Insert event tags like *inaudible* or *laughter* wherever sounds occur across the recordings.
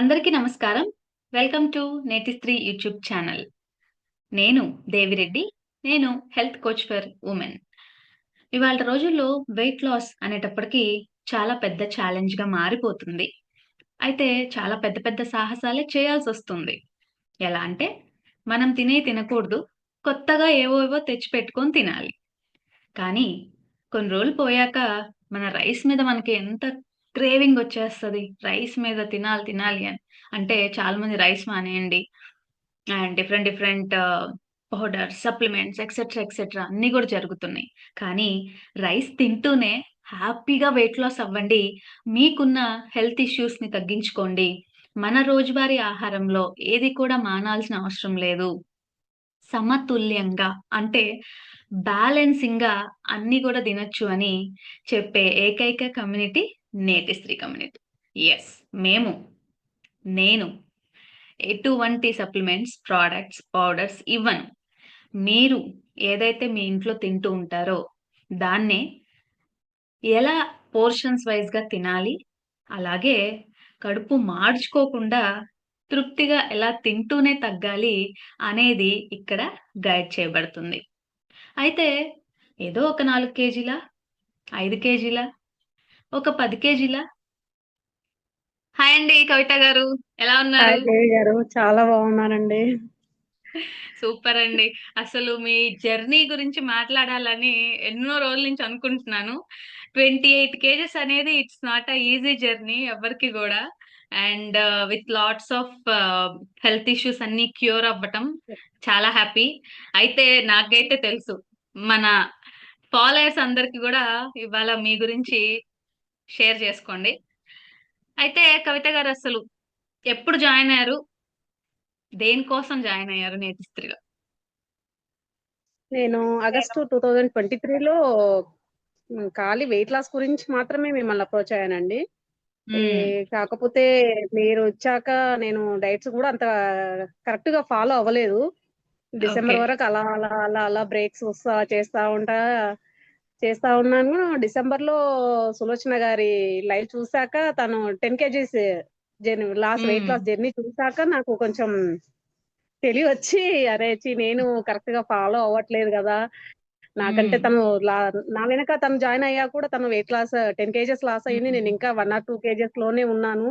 అందరికీ నమస్కారం. Welcome to Neti Stree YouTube channel. నేను దేవిరెడ్డి. నేను హెల్త్ కోచ్ ఫర్ ఉమెన్ ఇవాళ రోజుల్లో వెయిట్ లాస్ అనేటప్పటికీ చాలా పెద్ద ఛాలెంజ్‌గా మారిపోతుంది. అయితే చాలా పెద్ద పెద్ద సాహసాలే చేయాల్సి వస్తుంది ఎలా అంటే మనం తినే తినకూడదు. కొత్తగా ఏవో ఏవో తెచ్చిపెట్టుకొని తినాలి. కానీ కొన్ని రోజులు పోయాక మన రైస్ మీద మనకి ఎంత క్రేవింగ్ వచ్చేస్తది. రైస్ మీద తినాలి, తినాలి అని. అంటే చాలా మంది రైస్ మానేయండి. And different different powder supplements etcetera, etcetera అన్నీ కూడా జరుగుతున్నాయి. కానీ రైస్ తింటూనే హ్యాపీగా వెయిట్ లాస్ అవ్వండి. మీకున్న హెల్త్ ఇష్యూస్‌ని తగ్గించుకోండి. మన రోజువారీ ఆహారంలో ఏది కూడా మానాల్సిన అవసరం లేదు. సమతుల్యంగా అంటే బ్యాలెన్సింగ్‌గా అన్నీ కూడా తినొచ్చు అని చెప్పే ఏకైక కమ్యూనిటీ నేటిస్త్రీ కమ్యూనిటీ. ఎస్ మేము, నేను ఎటువంటి సప్లిమెంట్స్, ప్రోడక్ట్స్ పౌడర్స్ ఇవ్వను. మీరు ఏదైతే మీ ఇంట్లో తింటూ ఉంటారో దాన్నే ఎలా పోర్షన్స్ వైస్‌గా తినాలి, అలాగే కడుపు మార్చుకోకుండా తృప్తిగా ఎలా తింటూనే తగ్గాలి అనేది ఇక్కడ గైడ్ చేయబడుతుంది. అయితే ఏదో ఒక నాలుగు కేజీలా? ఐదు కేజీల ఒక 10 కేజీలా? హాయ్ అండి కవిత గారు. ఎలా ఉన్నారు? గారు. చాలా బాగున్నానండి. సూపర్ అండి. అసలు మీ జర్నీ గురించి మాట్లాడాలని ఎన్నో రోజుల నుంచి అనుకుంటున్నాను. 28 కేజెస్ అనేది it's not a easy journey ఎవ్వరికీ గూడా. And with lots of health issues అన్నీ క్యూర్ అవ్వటం చాలా హ్యాపీ. అయితే నాకైతే తెలుసు. మన ఫాలోయర్స్ అందరికి గూడా ఇవాళ మీ గురించి షేర్ చేసుకోండి. అయితే కవిత గారు అసలు ఎప్పుడు జాయిన్ అయ్యారు? దేనికోసం జాయిన్ అయ్యారు నేటిస్త్రీలో? నేను ఆగస్టు 2023లో హ్మ్. ఖాళీ వెయిట్ లాస్ గురించి మాత్రమే మిమ్మల్ని అప్రోచ్ అయ్యానండి. కాకపోతే మీరొచ్చాక నేను డైట్స్ గూడా అంత కరెక్ట్‌గా ఫాలో అవ్వలేదు. డిసెంబర్. వరకు అలా, అలా, అలా, అలా బ్రేక్స్ వస్తా చేస్తా ఉంటా చేస్తా ఉన్నాను. డిసెంబర్‌లో సులోచన గారి లైవ్ చూసాక తను 10 kgs journey loss weight. Loss journey చూసాక నాకు కొంచెం తెలివొచ్చి అరే! ఛీ! నేను కరెక్ట్‌గా ఫాలో అవ్వట్లేదు గదా! నాకంటే. తను లా నా వెనక తను జాయిన్ అయ్యాక కూడా తను వెయిట్ లాస్ 10 కేజెస్ లాస్ అయింది. నేను. ఇంకా 1 ఆర్ 2 కేజెస్‌లోనే ఉన్నాను.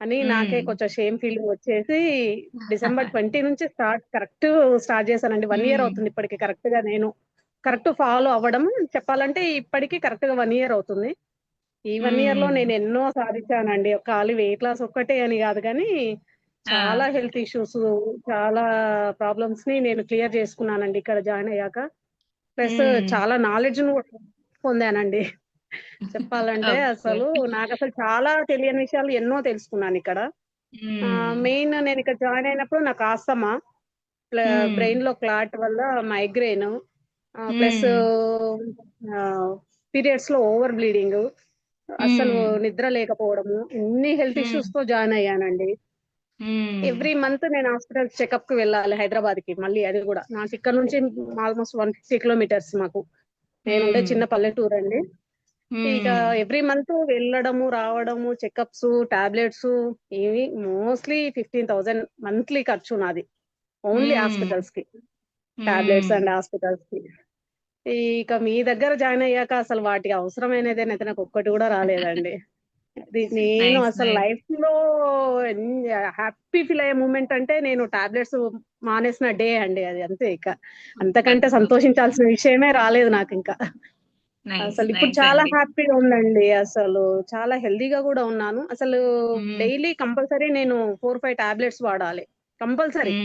అని నాకే. కొంచెం షేమ్ ఫీలింగ్ వచ్చేసి డిసెంబర్ *laughs* 20 నుంచి స్టార్ట్ కరెక్ట్ స్టార్ట్ చేశానండి. 1 ఇయర్. అవుతుంది ఇప్పటికి కరెక్ట్‌గా నేను కరెక్ట్ ఫాలో అవ్వడం. చెప్పాలంటే ఇప్పటికి కరెక్ట్‌గా 1 ఇయర్ అవుతుంది. ఈ 1 ఇయర్‌లో హ్మ్. నేను ఎన్నో సాధించానండి. ఖాళీ వెయిట్ లాస్ ఒక్కటే అని గాదు గానీ, చాలా! హెల్త్ ఇష్యూస్ చాలా ప్రాబ్లమ్స్‌ని నేను క్లియర్ చేసుకున్నానండి ఇక్కడ జాయిన్ అయ్యాక. ప్లస్. చాలా నాలెడ్జ్‌ని గూడా పొందానండి. చెప్పాలంటే. అసలు నాకసలు చాలా తెలియని విషయాలు ఎన్నో తెలుసుకున్నానిక్కడ. ఆహ్, హ్మ్. మెయిన్ నేనిక్కడ జాయిన్ అయినప్పుడు నాకు ఆస్తమా, ప్ల హ్మ్. బ్రెయిన్‌లో క్లాట్ వల్ల మైగ్రేన్ ఆహ్, ప్లస్ హ్మ్. ఆహ్, పీరియడ్స్‌లో ఓవర్ బ్లీడింగ్ అస్సలు హ్మ్. నిద్ర లేకపోవడము, ఇన్ని హెల్త్ హ్మ్. ఇష్యూస్‌తో జాయిన్ అయ్యానండి. ఎవ్రీ మంత్ నేను హాస్పిటల్ చెకప్‌కి వెళ్ళాలి హైదరాబాద్‌కి మళ్ళీ అది గూడా. నాకిక్కడ నుంచి ఆల్‌మోస్ట్ 150 కిలోమీటర్స్ మాకు. నేనుండే హ్మ్. చిన్న పల్లెటూరండి. ఇక హ్మ్. ఎవ్రీ మంత్ వెళ్ళడము, రావడము, చెకప్స్, టాబ్లెట్స్ ఇవి మోస్ట్‌లీ 15,000 మంత్లీ ఖర్చు నాది. ఓన్లీ హ్మ్. హాస్పిటల్స్‌కి. టాబ్లెట్స్. అండ్ హాస్పిటల్స్‌కి. ఇక మీ దగ్గర జాయిన్ అయ్యాక అసలు వాటి అవసరమైనదైతే నాకు ఒక్కటి గూడా రాలేదండి. *laughs* నేను. అసలు. లైఫ్‌లో ఎన్ హ్యాపీ ఫీల్ అయ్యే మూమెంట్ అంటే నేను టాబ్లెట్స్ మానేసిన డే అండి అది అంతే ఇక. అంతకంటే. సంతోషించాల్సిన విషయమే రాలేదు నాకింకా. నైస్. అసలు ఇప్పుడు చాలా. హ్యాపీగా ఉందండి అసలు. చాలా హెల్తీగా గూడా ఉన్నాను. అసలు హ్మ్. డైలీ కంపల్సరీ నేను 4, 5 టాబ్లెట్స్ వాడాలి. కంపల్సరీ.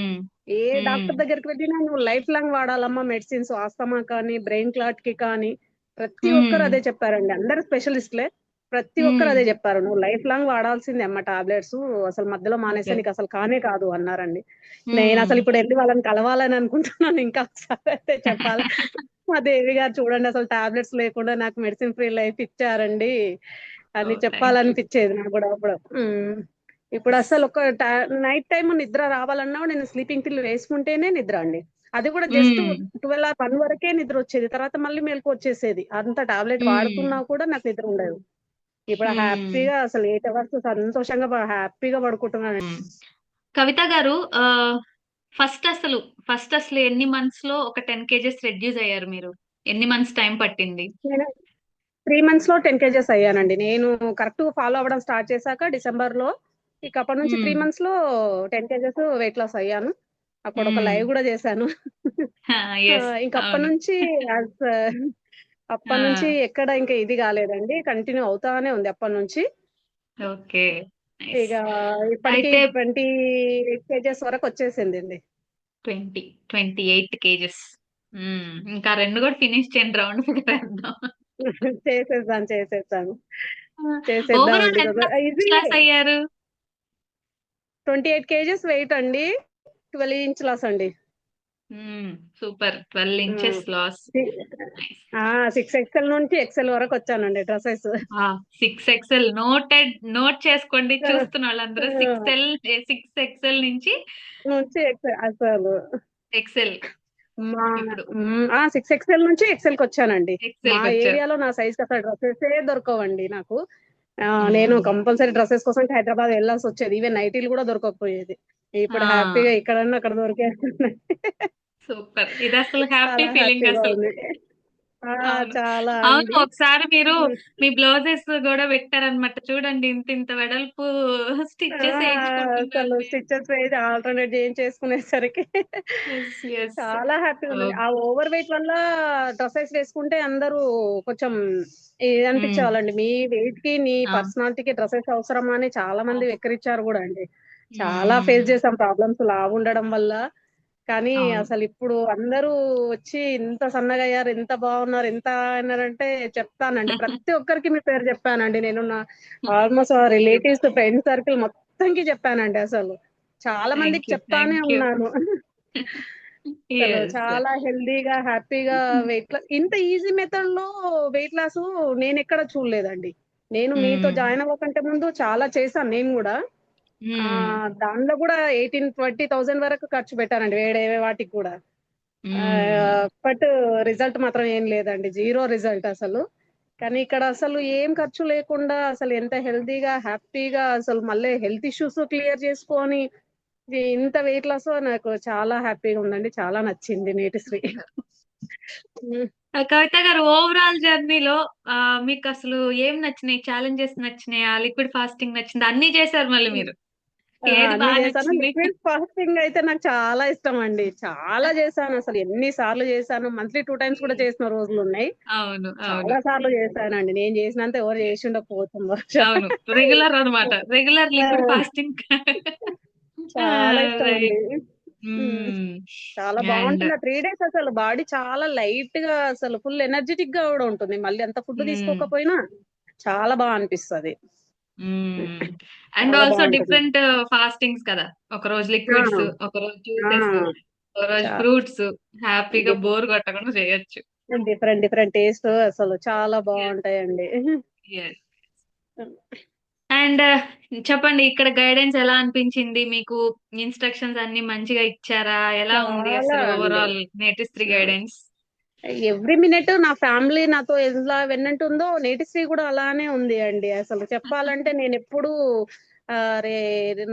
ఏ. డాక్టర్ దగ్గరికి వెళ్ళినా నువ్వు లైఫ్ లాంగ్ వాడాలమ్మా మెడిసిన్స్ ఆస్తమా కానీ, బ్రెయిన్ క్లాట్‌కి కానీ, ప్రతి ఒక్కరు. అదే చెప్పారండి. అందరూ స్పెషలిస్ట్‌లే. ప్రతి ఒక్కరు. అదే జెప్పారు. "నువ్వు లైఫ్ లాంగ్ వాడాల్సిందే అమ్మ టాబ్లెట్సు. అసలు మధ్యలో మానేస్తే ఓకే. నీకసలు కానే కాదు" అన్నారండి. హ్మ్. నేనసలు ఇప్పుడెళ్ళి వాళ్ళని కలవాలని అనుకుంటున్నాను ఇంకా ఒకసారైతే చెప్పాలి. మా దేవి గారు చూడండి అసలు టాబ్లెట్స్ లేకుండా నాకు మెడిసిన్ ఫ్రీ లైఫ్ ఇచ్చారండి అని. చెప్పాలనిపిచ్చేది నాకు గూడా అప్పుడు. హ్మ్. యెస్. ఇప్పుడసలు ఒక టా నైట్ టైమ్ నిద్ర రావాలన్నా నేను స్లీపింగ్ పిల్ వేసుకుంటేనే నిద్ర అండి. అది గూడా జస్ట్. 12 ఆర్ 1 వరకే నిద్రొచ్చేది. తర్వాత మళ్ళీ మెలుకువొచ్చేసేది. అంత టాబ్లెట్. వాడుతున్నా కూడా నాకు నిద్ర ఉండదు. ఇప్పుడు. హ్యాపీగా అసలు 8 అవర్స్ సంతోషంగా హ్యాపీగా పడుకుంటున్నానండి. హ్మ్. కవిత గారు ఫస్ట్ అసలు ఫస్ట్ అసలు ఎన్ని మంత్స్‌లో ఒక 10 కేజెస్ రెడ్యూస్ అయ్యారు మీరు? ఎన్ని మంత్స్ టైం పట్టింది? నేను 3 మంత్స్‌లో 10 కేజెస్ అయ్యానండి. నేను కరెక్ట్‌గా ఫాలో అవ్వడం స్టార్ట్ చేశాక డిసెంబర్‌లో ఇక అప్పటి నుంచి 3 హ్మ్. మంత్స్‌లో 10 కేజెస్ వెయిట్ లాస్ అయ్యాను. అప్పుడొక హ్మ్. లైవ్ గూడా చేశాను. ఇంక అవును. అప్పటినుంచి అస్ అప్పటినుంచి ఆ! ఎక్కడ ఇంక ఇది కాలేదండి. కంటిన్యూ అవుతానే ఉంది అప్పటినుంచి. ఓకే. నైస్. ఇక ఇప్పటికి అయితే 28 కేజెస్ వరకొచ్చేసిందండి. 20, 28 కేజెస్. హ్మ్. ఇంకా 2 కూడా ఫినిష్ చేయండి రౌండ్ ఫిగర్ వేద్దాం. చేసేసాను. చేసేసాను. ఆ! ఓవరాల్ అయ్యారు? 28 కేజెస్ వెయిట్ అండి. 12 ఇంచ్ లాస్ అండి. సూపర్. 12 హ్మ్. Inches loss. C nice. ఆ! 6 ఎక్స్‌ఎల్ నుంచి ఎక్స్‌ఎల్ వరకొచ్చానండి డ్రెసెస్. ఆ! 6 ఎక్స్‌ఎల్ నోటెడ్ నోట్ చేసుకోండి! చూస్తున్న వాళ్ళందరూ. 6 ఎల్ 6 ఎక్స్‌ఎల్ నుంచి నుంచి అసలు ఎక్స్‌ఎల్. ఆ! 6 ఎక్స్‌ఎల్ నుంచి ఎక్స్‌ఎల్‌కొచ్చానండి. మా ఎక్స్‌ఎల్‌కొచ్చారు. ఏరియాలో నా సైజ్‌కి అసలు డ్రెసెసే దొరకవండి నాకు. నేను. కంపల్సరీ డ్రెసెస్ కోసం హైదరాబాద్ వెళ్ళాల్సొచ్చేది. ఈవెన్ నైటీలు కూడా దొరకకపోయేది. ఇప్పుడు! హ్యాపీగా ఇక్కడన్నా అక్కడ దొరికేస్తున్నాయి. సూపర్. ఇదసలు హ్యాపీ చాలా ఫీలింగ్ అసలు. ఉంది. చాలా అవును. ఒకసారి మీరు. మీ బ్లౌజెస్ గూడా పెట్టారన్నమాట. చూడండి ఇంత ఇంత వెడల్పు *laughs* ఆ! స్టిచెస్ అసలు. స్టిచెస్ వేసి ఆల్టర్‌నేట్ చేయించేసుకునేసరికి యెస్. యెస్. చాలా హ్యాపీగా. ఓహ్! ఆ ఓవర్ వెయిట్ వల్ల డ్రెసెస్ వేసుకుంటే అందరూ కొంచెం హ్మ్. ఇదనిపించేవాళ్ళండి. మీ వెయిట్‌కి, నీ ఆ! పర్సనాలిటీకి డ్రెసెస్ అవసరమా అని చాలా మంది అవును. వెక్కిరించారు గూడా అండి. చాలా ఫేస్. చేసాం ప్రాబ్లమ్స్ లావుండడం వల్ల. కానీ అవును. అసలిప్పుడు అందరూ వచ్చి ఇంత సన్నగయ్యారు, ఇంత బాగున్నారు, ఇంత అన్నారంటే చెప్తానండి. *laughs* ప్రతి ఒక్కరికి మీ పేరు చెప్పానండి. నేను నా almost relatives, super. Friend circle మొత్తంకి చెప్పానండి అసలు. చాలా మందికి యూ. చెప్తానే యూ. ఉన్నాను. *laughs* అసలు యెస్. చాలా హెల్తీగా, హ్యాపీగా *laughs* వెయిట్ లా ఇంత ఈజీ మెథడ్‌లో వెయిట్ లాసు నేనెక్కడ చూడలేదండి. నేను మీతో హ్మ్. జాయిన్ అవ్వకంటే ముందు చాలా చేశాను నేను గూడా. ఆహ్, దానిలో గూడా 18,000, 20,000 వరకు ఖర్చు పెట్టానండి వేరే వాటికి. ఆహ్, బట్ రిజల్ట్ మాత్రం ఏం లేదండి. జీరో రిజల్ట్ అసలు. కానీ ఇక్కడ అసలు ఏం ఖర్చు లేకుండా అసలు ఎంత హెల్తీగా, హ్యాపీగా అసలు మళ్ళీ హెల్త్ ఇష్యూస్ క్లియర్ చేసుకొని ఇంత వెయిట్ లాసో నాకు చాలా హ్యాపీగా ఉందండి. చాలా నచ్చింది. హ్మ్. ఆ! కవిత గారు ఓవరాల్ జర్నీలో ఆహ్, మీకసలు ఏం నచ్చినాయి? ఛాలెంజెస్ నచ్చినాయా? లిక్విడ్ ఫాస్టింగ్ నచ్చిందా? అన్నీ చేశారు మళ్ళీ. మీరు. లిక్విడ్ ఫాస్టింగ్ అయితే నాకు చాలా ఇష్టమండి. చాలా చేశానసలు. ఎన్ని సార్లు చేశాను. మంత్లీ 2 టైమ్స్ కూడా. చేసిన. అవును. అవును. చాలా సార్లు చేశానండి. నేను చేసినంత ఎవరు చేసి. అవును. రెగ్యులర్ అన్నమాట. రెగ్యులర్! Liquid fasting. చాలా. హ్మ్. చాలా అండ్. ఆ 3 డేస్ అసలు బాడీ చాలా లైట్‌గా అసలు ఫుల్ ఎనర్జిటిక్‌గా గూడా ఉంటుంది. మళ్ళీ అంత ఫుడ్. తీసుకోకపోయినా చాలా బా అనిపిస్తది. And also. డిఫరెంట్ ఫాస్టింగ్స్ కదా! ఒకరోజు ఆ! లిక్విడ్స్, ఒకరోజు ఆ! జ్యూసెస్, ఒకరోజు చా ఫ్రూట్స్ హ్యాపీగా బోర్ కొట్టకుండా చేయొచ్చు. డిఫరెంట్ డిఫరెంట్ టేస్ట్ అసలు చాలా. యెస్. అండ్ చెప్పండి ఇక్కడ గైడెన్స్ ఎలా అనిపించింది మీకు? ఇన్‌స్ట్రక్షన్స్ అన్నీ మంచిగా ఇచ్చారా? ఎలా ఉంది అసలు. ఓవరాల్ ఆ! గైడెన్స్? ఎవ్రీ మినిట్ నా ఫ్యామిలీ నాతో ఎలా వెన్నంటుందో నేటిశ్రీ కూడా అలానే ఉంది అండి. అసలు చెప్పాలంటే నేనెప్పుడూ ఆహ్, అరే!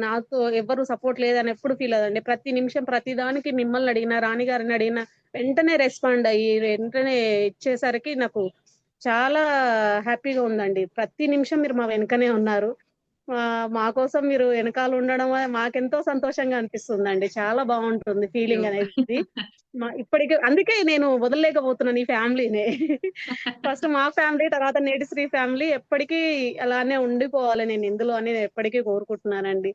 నాతో ఎవ్వరు సపోర్ట్ లేదని ఎప్పుడు ఫీల్ అవ్వదండి. ప్రతి నిమిషం ప్రతి దానికి మిమ్మల్ని అడిగినా, రాణి గారిని అడిగినా వెంటనే రెస్పాండ్ అయ్యి వెంటనే ఇచ్చేసరికి నాకు చాలా హ్యాపీగా ఉందండి. ప్రతి నిమిషం మీరు మా వెనకనే ఉన్నారు. మా కోసం మీరు వెనకాల ఉండడం మాకెంతో సంతోషంగా అనిపిస్తుందండి. చాలా బావుంటుంది యూ. ఫీలింగ్ అనేది. మా ఇప్పటికి అందుకే నేను వదలలేకపోతున్నాను ఈ ఫ్యామిలీని. *laughs* ఫస్ట్ మా ఫ్యామిలీ తర్వాత నేటిశ్రీ ఫ్యామిలీ ఎప్పటికీ అలానే ఉండిపోవాలి నేను ఇందులో అని ఎప్పటికీ కోరుకుంటున్నానండి.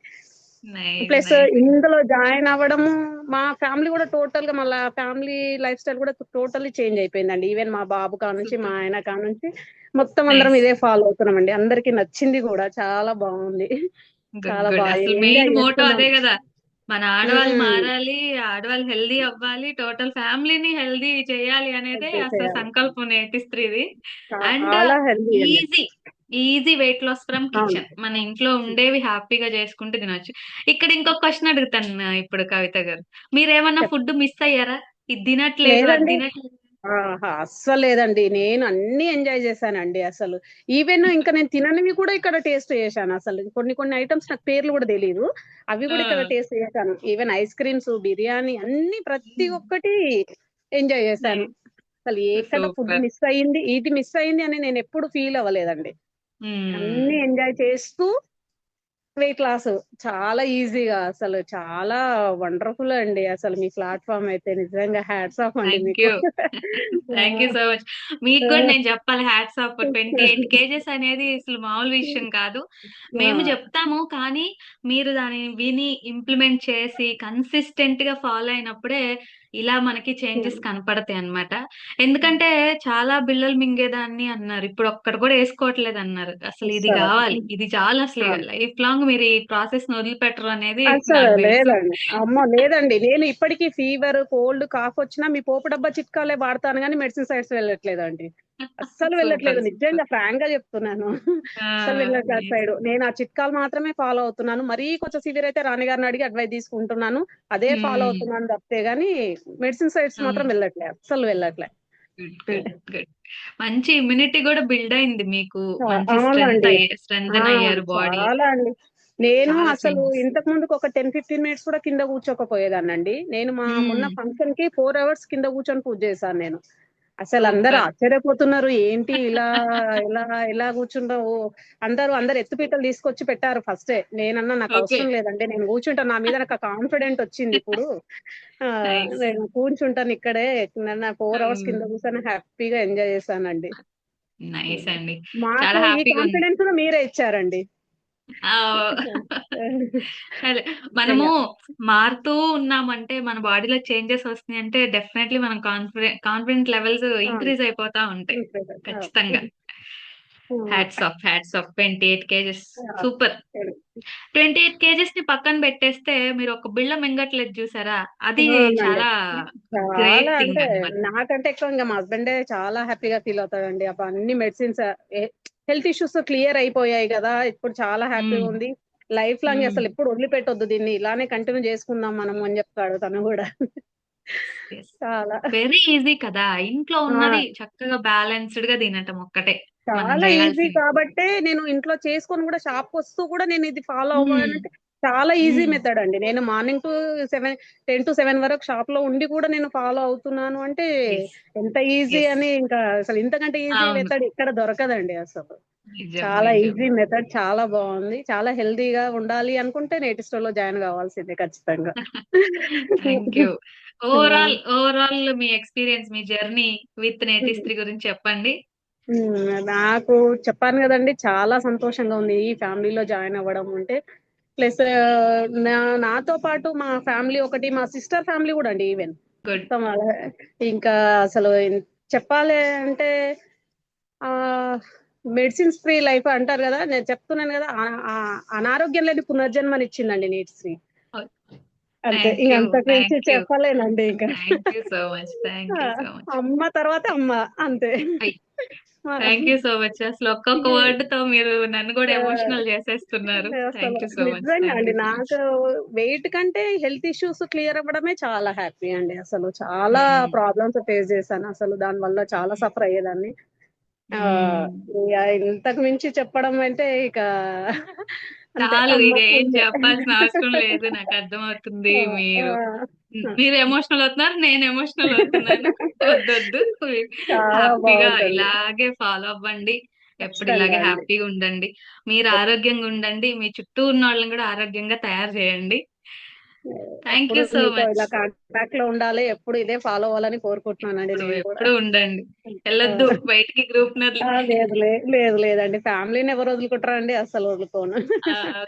ప్లస్. ఇందులో జాయిన్ అవ్వడము మా ఫ్యామిలీ గూడా టోటల్‌గా మళ్ళా ఫ్యామిలీ లైఫ్ స్టైల్ గూడా టోటల్లీ చేంజ్ అయిపోయిందండి. ఈవెన్ మా బాబు కానుంచి, మా సూపర్. ఆయన కానుంచి మొత్తం అందరం. ఇదే ఫాలో అవుతున్నామండి. అందరికి నచ్చింది గూడా చాలా. గుడ్. చాలా గుడ్. మన ఆడవాళ్ళు. మారాలి, ఆడవాళ్ళు హెల్తీ అవ్వాలి, టోటల్ ఫ్యామిలీని హెల్తీ చేయాలి అనేదే అసలు. సంకల్పం చాలా హెల్తీ అండి. Easy, easy weight loss from. Kitchen. మన ఇంట్లో ఉండేవి హ్యాపీగా చేసుకుంటూ తినొచ్చు. ఇక్కడ ఇంకొక క్వెషన్ అడుగుతాను ఇప్పుడు కవిత గారు. మీరేమన్నా ఫుడ్ మిస్ అయ్యారా? ఇది తినట్లేదు, అది. తినట్లేదు. ఆహా! అస్సలు లేదండి. నేను అన్నీ ఎంజాయ్ చేశానండి అసలు. ఈవెన్ *laughs* ఇంకా నేను తిననివి కూడా ఇక్కడ టేస్ట్ చేశాను అసలు. కొన్ని కొన్ని ఐటెమ్స్ నాకు పేర్లు కూడా తెలీదు. అవి కూడా ఇక్కడ! టేస్ట్ చేశాను. ఈవెన్ ఐస్ క్రీమ్స్, బిర్యానీ అన్నీ ప్రతి ఒక్కటి ఎంజాయ్ చేశాను. అసలు ఎక్కడ ఫుడ్. మిస్ అయింది, ఇది మిస్ అయింది అని నేను ఎప్పుడు ఫీల్ అవ్వలేదండి. అన్నీ. ఎంజాయ్ చేస్తూ వెయిట్ లాస్ చాలా ఈజీగా అసలు చాలా వండర్‌ఫుల్ అండి. అసలు మీ ప్లాట్‌ఫార్మ్ అయితే నిజంగా హ్యాట్స్ ఆఫ్ అండి థాంక్ మీకు. యూ. So much. మీకు కూడా! నేను చెప్పాలి హ్యాట్స్ ఆఫ్ 28 కేజెస్ అనేది అసలు మామూలు విషయం కాదు. మేము! చెప్తాము కానీ మీరు దానిని విని ఇంప్లిమెంట్ చేసి కన్సిస్టెంట్‌గా ఫాలో అయినప్పుడే ఇలా మనకి చేంజెస్ హ్మ్. కనపడతాయన్నమాట. ఎందుకంటే చాలా బిళ్ళలు మింగేదాన్ని అన్నారు. ఇప్పుడు ఒక్కటి కూడా ఏసుకోవట్లేదన్నారు. అసలు ఇది. కావాలి. ఇది చాలు అసలు. లైఫ్ లాంగ్ మీరు ఈ ప్రాసెస్‌ని వదిలిపెట్టరు అనేది. లేదండి. అమ్మో! లేదండి. నేను ఇప్పటికి ఫీవర్, కోల్డ్, కాఫ్ వచ్చినా మీ పోపు డబ్బా చిట్కాలే వాడతాను గానీ మెడిసిన్ సైడ్స్ వెళ్ళట్లేదండి. అస్సలు వెళ్ళట్లేదు. నిజంగా ఫ్రాంక్‌గా చెప్తున్నాను. ఆ! అస్సలు వెళ్ళట్లేదు. సైడు. నేను ఆ చిట్కాలు మాత్రమే ఫాలో అవుతున్నాను. మరీ కొంచెం సివియర్ అయితే రాణి గారిని అడిగి అడ్వైస్ తీసుకుంటున్నాను. అదే ఫాలో. అవుతున్నాను తప్పితే గానీ మెడిసిన్ సైడ్స్. మాత్రం వెళ్ళట్లే. అస్సలు వెళ్ళట్లే. మంచి ఇమ్యూనిటీ కూడా బిల్డ్ అయింది మీకు. అయ్యారు బాడీ. చాలా అండి. నేను అసలు. ఇంతకు ముందుకు ఒక 10, 15 మినిట్స్ కూడా కింద కూర్చోకపోయేదాన్నండి. నేను మా మొన్న హ్మ్. ఫంక్షన్‌కి 4 అవర్స్ కింద కూర్చొని పూజ చేశాను నేను. అసలు అందరూ. ఆశ్చర్యపోతున్నారు. ఏంటి *laughs* ఇలా ఇలా ఇలా కూర్చుంటావు? అందరూ అందరు ఎత్తుపీటలు తీసుకొచ్చి పెట్టారు ఫస్టే. నేనన్నా నాకు. అవసరం లేదండి. నేను కూర్చుంటా. నా మీద నాకు కాన్ఫిడెంట్ వచ్చింది ఇప్పుడు. నేను కూర్చుంటాను ఇక్కడే. నా 4 అవర్స్ కింద. కూర్చొని హ్యాపీగా ఎంజాయ్ చేశానండి. నైస్ అండి. చాలా హ్యాపీగా. కాన్ఫిడెన్స్ మీరే ఇచ్చారండి. *laughs* మనము. మారుతూ ఉన్నామంటే మన బాడీలో చేంజెస్ వస్తున్నాయంటే డెఫినైట్‌లీ మనం కాన్ఫిడె కాన్ఫిడెంట్ లెవెల్స్! ఇంక్రీజ్ అయిపోతా ఉంటాయి. ఖచ్చితంగా. Hats off. Hats off. 28 kgs ఆ! సూపర్. 28 కేజెస్‌ని పక్కన పెట్టేస్తే మీరు ఒక బిళ్ళ మింగట్లేదు చూసారా? అది. చాలా గ్రేట్ థింగ్ అంటే. నాకంటే ఎక్కువ ఇంగ మా హస్బెండే చాలా హ్యాపీగా ఫీల్ అవుతాడండి. అబ్బా! అన్ని మెడిసిన్స్ హెల్త్ ఇష్యూస్ క్లియర్ అయిపోయాయి గదా! ఇప్పుడు చాలా హ్యాపీగా. ఉంది. Life long. అసలు ఎప్పుడు వదిలిపెట్టొద్దు దీన్ని. ఇలానే కంటిన్యూ చేసుకుందాం మనము అని చెప్తాడు తను. యెస్. చాలా. వెరీ ఈజీ కదా! ఇంట్లో ఉన్నది! చక్కగా బ్యాలెన్స్‌డ్‌గా తినటం ఒక్కటే మనం చాలా ఈజీ. కాబట్టే నేను ఇంట్లో చేసుకొని గూడా షాప్‌కొస్తూ కూడా నేను ఇది ఫాలో. అవ్వాలంటే చాలా ఈజీ. మెథడ్ అండి. నేను మార్నింగ్ టు 7 10-7 వరకు షాప్‌లో ఉండి కూడా నేను ఫాలో అవుతున్నాను అంటే. ఎంత ఈజీ. అని ఇంకా అసలు ఇంతకంటే ఈజీ. మెథడ్ ఎక్కడ దొరకదండి అసలు. చాలా. ఈజీ మెథడ్ చాలా బావుంది. చాలా హెల్తీగా ఉండాలి అనుకుంటే నేటి స్టోర్‌లో జాయిన్ కావాల్సిందే ఖచ్చితంగా. ఓవరాల్, *laughs* ఓవరాల్ మీ ఎక్స్‌పీరియన్స్, మీ జర్నీ విత్. నేటిస్త్రీ గురించి చెప్పండి. నాకు చెప్పాను గదండీ! చాలా సంతోషంగా ఉంది. ఈ ఫ్యామిలీలో జాయిన్ అవ్వడం అంటే. ప్లస్ నా నాతో పాటు మా ఫ్యామిలీ ఒకటి, మా సిస్టర్ ఫ్యామిలీ గూడా అండి ఈవెన్. ఇంకా అసలు చెప్పాలి అంటే మెడిసిన్స్ ఫ్రీ లైఫ్ అంటారు గదా! నేను చెప్తున్నాను ఆ అనారోగ్యం లేని పునర్జన్మనిచ్చిందండి! అంతే. ఇంక మించి థాంక్ యూ. చెప్పలేనండి ఇంక. *laughs* అమ్మ తర్వాత అమ్మ అంతే. Thank you so much. అసలు ఒక్కొక్క వర్డ్‌తో మీరు నన్ను కూడా! ఎమోషనల్ చేసేస్తున్నారు. Thank you so much. అండి. నాకు వెయిట్ కంటే హెల్త్ ఇష్యూస్ క్లియర్ అవ్వడమే చాలా హ్యాపీ అండి. అసలు చాలా. ప్రాబ్లమ్స్ ఫేస్ చేశాను. అసలు దానివల్ల చాలా హ్మ్. సఫర్ అయ్యేదాన్ని. ఆహ్, హ్మ్. ఇగ ఇంతకు మించి చెప్పడం అంటే ఇక చాలు ముందే. చెప్పాల్సిన అవసరం లేదు. నాకర్థమవుతుంది. ఆ! ఆ! మీరు! మీరు ఎమోషనల్ అవుతున్నారు. నేను ఎమోషనల్ అవుతున్నాను. వద్దొద్దు. హ్యాపీగా. ఇలాగే ఫాలో అవ్వండి. ఎప్పుడు ఇలాగే. హ్యాపీగా ఉండండి. మీరు ఆరోగ్యంగా ఉండండి. మీ చుట్టూ ఉన్నోళ్ళని కూడా ఆరోగ్యంగా తయారు చేయండి. ఎప్పుడు యూ సో మచ్. ఇలా కాంటాక్ట్‌లో ఉండాలి. ఎప్పుడు ఇదే ఫాలో అవ్వాలని కోరుకుంటున్నానండి ఎప్పుడు, ఉండండి. ఆ! ఎళ్ళొద్దు బయటికి. ఆ! లేదు లే లేదు లేదండి. ఫ్యామిలీని ఎవరు వదులుకుంటారండి? అస్సలు వదులుకోను.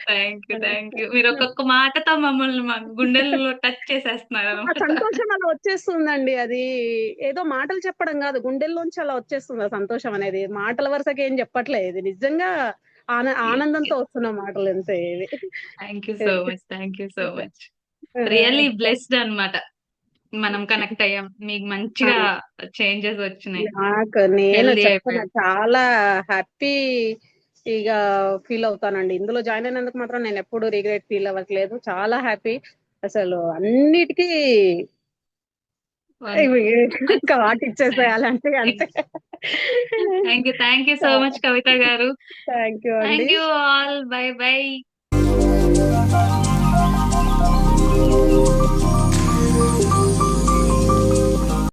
Thank you. Thank you. మీరు ఒక్కొక్క మాటతో మమ్మల్ని మా గుండెల్లో టచ్ ఆ చేసేస్తున్నారనమాట. సంతోషం అలా వచ్చేస్తుందండి. అది ఏదో మాటలు చెప్పడం గాదు. గుండెల్లోంచి అలా వచ్చేస్తుంది సంతోషం అనేది. మాటల వరుసకి ఏం చెప్పట్లే ఇది. నిజంగా. ఆనందంతో. వస్తున్న మాటలు ఇవి. Thank you so much. Thank you so much. Really blessed అన్నమాట. మనం కనెక్ట్ అయ్యాం. మీకు! మంచిగా చేంజెస్ వచ్చినాయి. నాకు నేను. చాలా హ్యాపీ ఇగ ఫీల్ అవుతానండి. ఇందులో జాయిన్ అయినందుకు మాత్రం నేనెప్పుడు రిగ్రెట్ ఫీల్ అవ్వట్లేదు. చాలా హ్యాపీ. అసలు అన్నిటికి ఇవి ఇంకా వాటి ఇచ్చేసేయాలంటే అంతే thank you thank you so much Kavitha గారు thank you thank you all bye bye